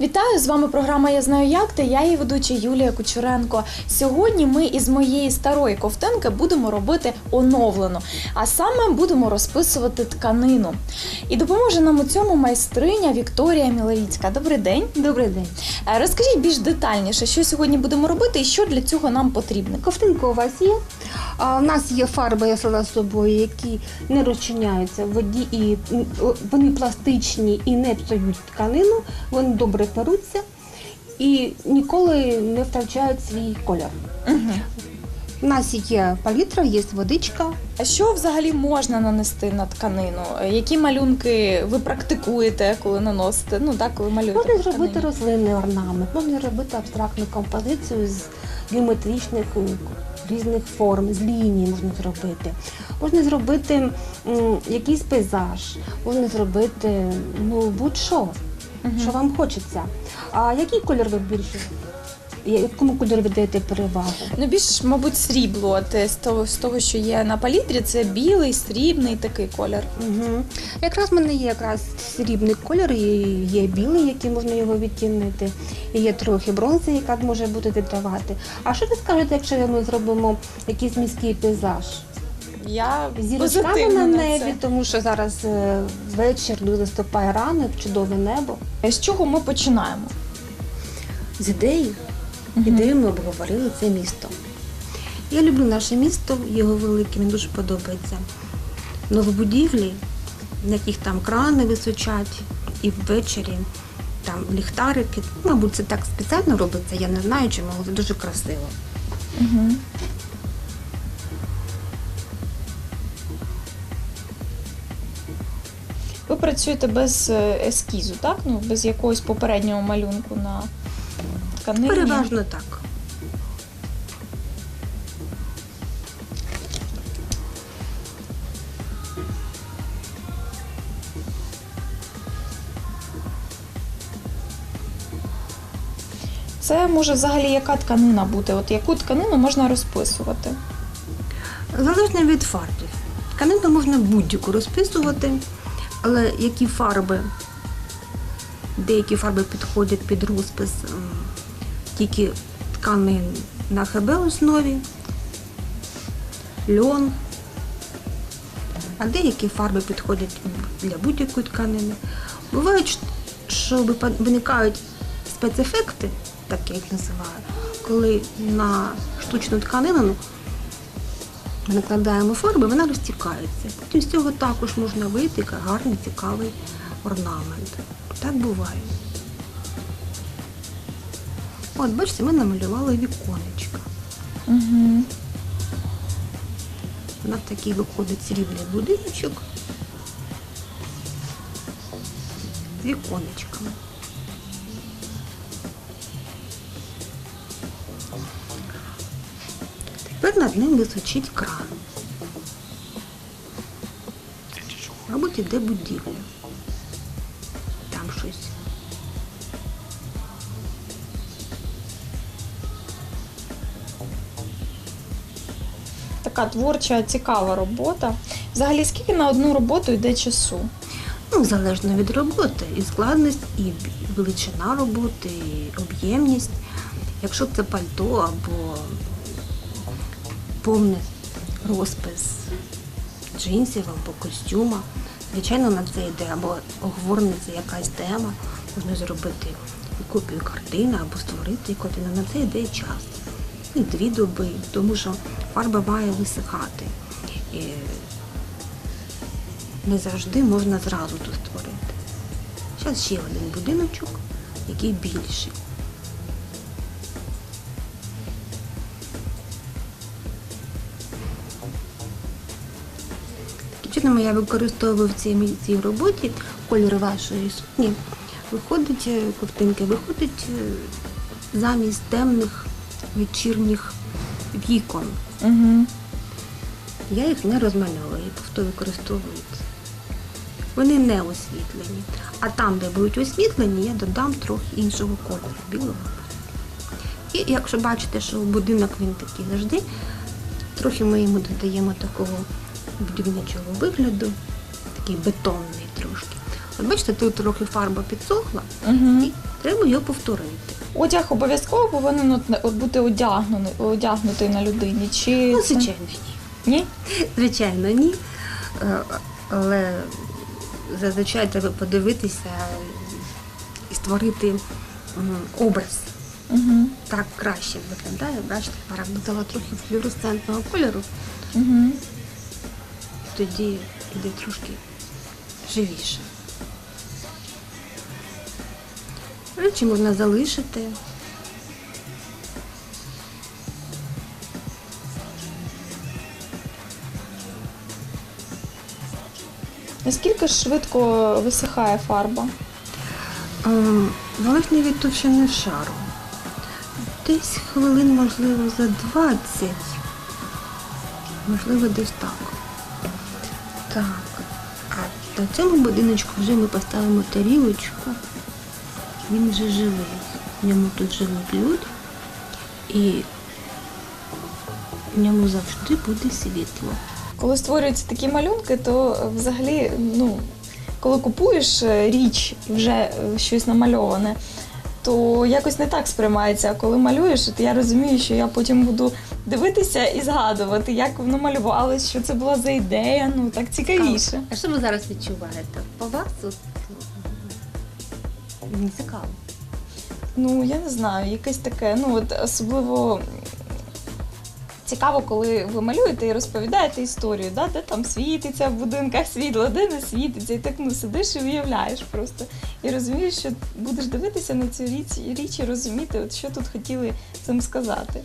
Вітаю з вами. Програма Я знаю як ти. Я її ведуча Юлія Кучуренко. Сьогодні ми із моєї старої ковтинки будемо робити оновлену, а саме будемо розписувати тканину. І допоможе нам у цьому майстриня Вікторія Мілевіцька. Добрий день. Добрий день. Е, Розкажіть більш детальніше, що сьогодні будемо робити і що для цього нам потрібно. Ковтинка у вас є. А, у нас є фарби, я взяла з собою, які не розчиняються в воді, і вони пластичні і не псують тканину, вони добре перуться і ніколи не втрачають свій колір. Угу. У нас є палітра, є водичка. А що взагалі можна нанести на тканину? Які малюнки ви практикуєте, коли наносите? Ну так, коли малюєте. Можна зробити рослинний орнамент, можна робити абстрактну композицію з геометричних різних форм, з ліній можна зробити. Можна зробити якийсь пейзаж, можна зробити ну, будь-що, угу. що вам хочеться. А який кольор ви більше? Якому кольору ви даєте перевагу? Ну, більш, мабуть, срібло. От е, з того, з того, що є на палітрі, це білий, срібний такий колір. Угу. Якраз в мене є якраз срібний колір, і є білий, який можна його відтінити, і є трохи бронзи, яка може бути віддавати. А що ви скажете, якщо ми зробимо якийсь міський пейзаж? Я позитивно на на небі, це. тому що зараз е, вечір, дуже ступає ранок, чудове небо. З чого ми починаємо? З ідеї, Мгм. ідею ми обговорили це місто. Я люблю наше місто, його велике, мені дуже подобається. Новобудівлі, на яких там крани височать, і ввечері там ліхтарики. Мабуть, це так спеціально робиться, я не знаю чому, але це дуже красиво. Угу. Ви працюєте без е, ескізу, так? Ну, без якогось попереднього малюнку на тканині. Переважно так. Це може взагалі яка тканина бути? От яку тканину можна розписувати? Залежно від фарбів. Тканину можна будь-яку розписувати, але які фарби, деякі фарби підходять під розпис тільки тканин на ХБ основі, льон, а деякі фарби підходять для будь-якої тканини. Бувають, що виникають спецефекти, так я їх називаю, коли на штучну тканину накладаємо фарби, вона розтікається. Потім з цього також можна вийти гарний, цікавий орнамент. Так буває. От, бачите, ми намалювали віконечка. Угу. У нас такий виходить срібний будиночок з віконечками. Тепер над ним височить кран. Мабуть, іде будівля. Така творча, цікава робота. Взагалі, скільки на одну роботу йде часу? Ну, залежно від роботи, і складність, і величина роботи, і об'ємність. Якщо це пальто або повний розпис джинсів або костюма, звичайно, на це йде або оговорниця якась тема, можна зробити копію картини або створити картину. На це йде час. І дві доби, тому що фарба має висихати. І не завжди можна зразу тут створити. Зараз ще один будиночок, який більший. Таким чином я використовую в цій, цій роботі колір вашої сукні. Виходить е, ковтинки, виходить е, замість темних вечірніх вікон. Угу. Я їх не розмальовую, просто використовуються. Вони не освітлені. А там, де будуть освітлені, я додам трохи іншого кольору, білого. І якщо бачите, що будинок він такий завжди, трохи ми йому додаємо такого будівничого вигляду, такий бетонний трошки. От бачите, тут трохи фарба підсохла, Угу. і треба його повторити. Одяг обов'язково повинен бути одягнений, одягнутий на людині. Чи Ну, звичайно, ні. ні? Звичайно, ні. Е, Але зазвичай треба подивитися і створити образ. Угу. Так краще виглядає. Бачите, фарба дала трохи флюоресцентного кольору, Угу. тоді йде трошки живіше. Речі можна залишити. Наскільки ж швидко висихає фарба? Ем, Залежно від товщини шару. Десь хвилин, можливо, за 20. Можливо, десь так. Так. А на цьому будиночку вже ми поставимо тарілочку. Він вже живий. В ньому тут живуть люди. І в ньому завжди буде світло. Коли створюються такі малюнки, то е, взагалі, ну, коли купуєш е, річ і вже е, щось намальоване, то якось не так сприймається. А коли малюєш, то я розумію, що я потім буду дивитися і згадувати, як воно малювалось, що це була за ідея. Ну так цікавіше. А що ви зараз відчуваєте? По вас мені цікаво. Ну, я не знаю, якесь таке, ну от особливо цікаво, коли ви малюєте і розповідаєте історію, да, де там світиться в будинках світло, де не світиться. І так ну сидиш і уявляєш просто. І розумієш, що будеш дивитися на цю річ, річ і розуміти, от що тут хотіли цим сказати.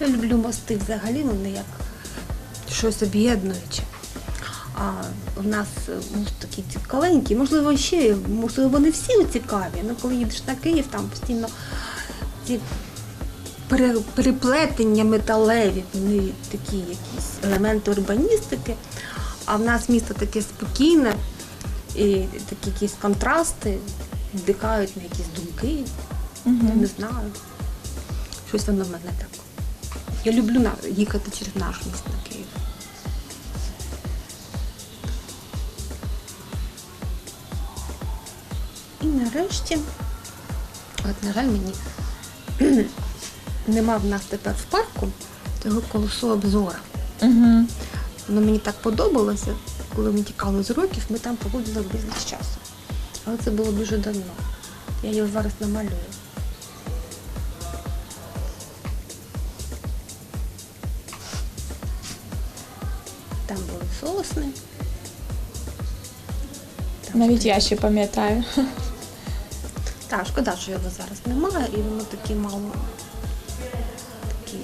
Я люблю мости взагалі, вони як щось об'єднуюче. А у нас е, мост такі цікавенькі, можливо, ще, можливо, вони всі цікаві. Ну, коли їдеш на Київ, там постійно ці переплетення металеві, вони такі якісь елементи урбаністики. А в нас місто таке спокійне, і такі якісь контрасти вдихають на якісь думки. Я не Угу. знаю. Щось воно в мене так. Я люблю їхати через наш міст на Київ. І нарешті, от, на жаль, мені нема в нас тепер в парку цього колесо обзора. Угу. Воно мені так подобалося, коли ми тікали з уроків, ми там проводили безліч часу. Але це було дуже давно. Я його зараз намалюю. Там були сосни. Навіть я ще пам'ятаю. Так, шкода, що його зараз немає, і воно таке мало такі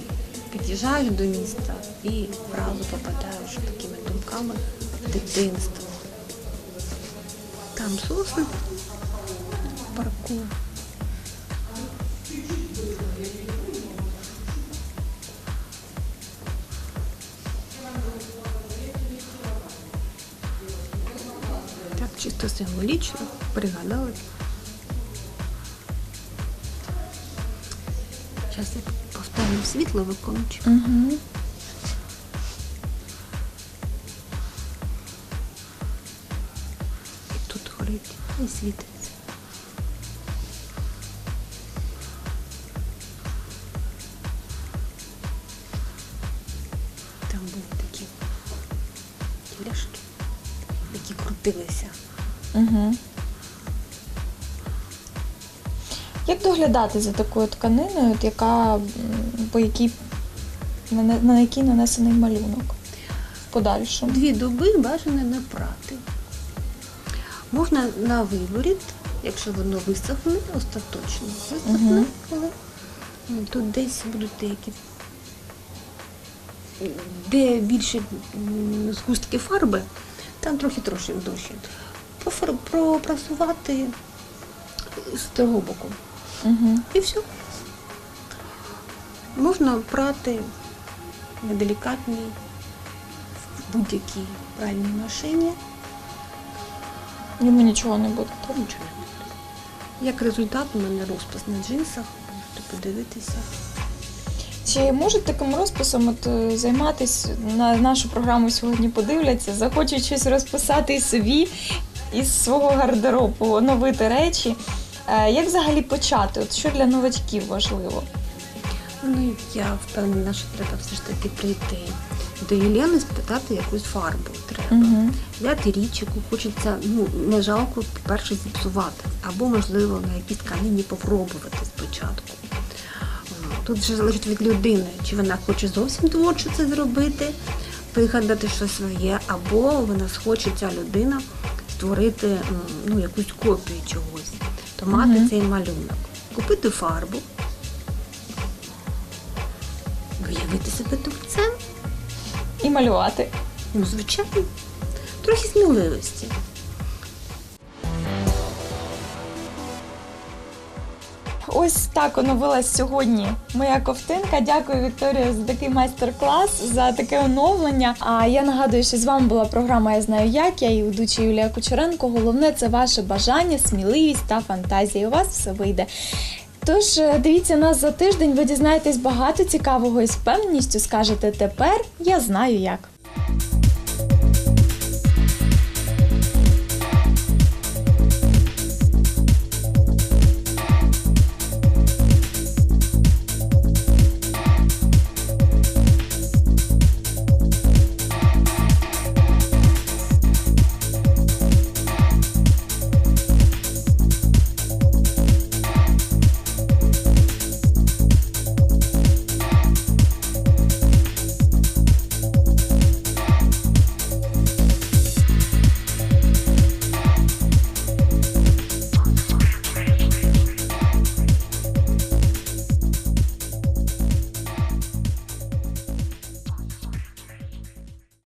під'їжджаєш до міста і одразу попадаєш такими думками в дитинство. Там сосни в парку. Так, чисто символічно пригадали. Зараз я поставлю світло виконуючи. Угу. І тут горить і світиться. Там були такі тілешки, які крутилися. Угу. Як доглядати за такою тканиною, от яка, по якій, на, на якій нанесений малюнок в подальшому? Дві доби бажано не прати. Можна на виворіт, якщо воно висохне, остаточно висохне, коли м, тут десь будуть деякі, де більше згустки фарби, там трохи трошки. Профар- Пропрасувати з того боку. Угу. І все. Можна прати на делікатній в будь-якій пральній машині. Йому нічого не буде. Та нічого не буде. Як результат, у мене розпис на джинсах, можете подивитися. Чи можуть таким розписом от, е, займатися на нашу програму сьогодні подивляться, захочуть щось розписати і собі, із свого гардеробу, оновити речі. Е, Як взагалі почати? От що для новачків важливо? Ну, я впевнена, що треба все ж таки прийти до Єлени, спитати якусь фарбу треба. Угу. Взяти річ, яку хочеться, ну, не жалко, по-перше, зіпсувати. Або, можливо, на якійсь тканині попробувати спочатку. Ну, Тут вже залежить від людини, чи вона хоче зовсім творчо це зробити, вигадати щось своє, або вона схоче ця людина створити ну, якусь копію чогось, то мати угу. цей малюнок. Купити фарбу, виявити себе тупцем. І малювати. ну, звичайно, трохи сміливості. Ось так оновилась сьогодні моя ковтинка. Дякую, Вікторія, за такий майстер-клас, за таке оновлення. А я нагадую, що з вами була програма Я знаю як. Я її ведуча Юлія Кучеренко. Головне це ваше бажання, сміливість та фантазія. У вас все вийде. Тож е, дивіться нас за тиждень, ви дізнаєтесь багато цікавого і з впевненістю скажете тепер я знаю як.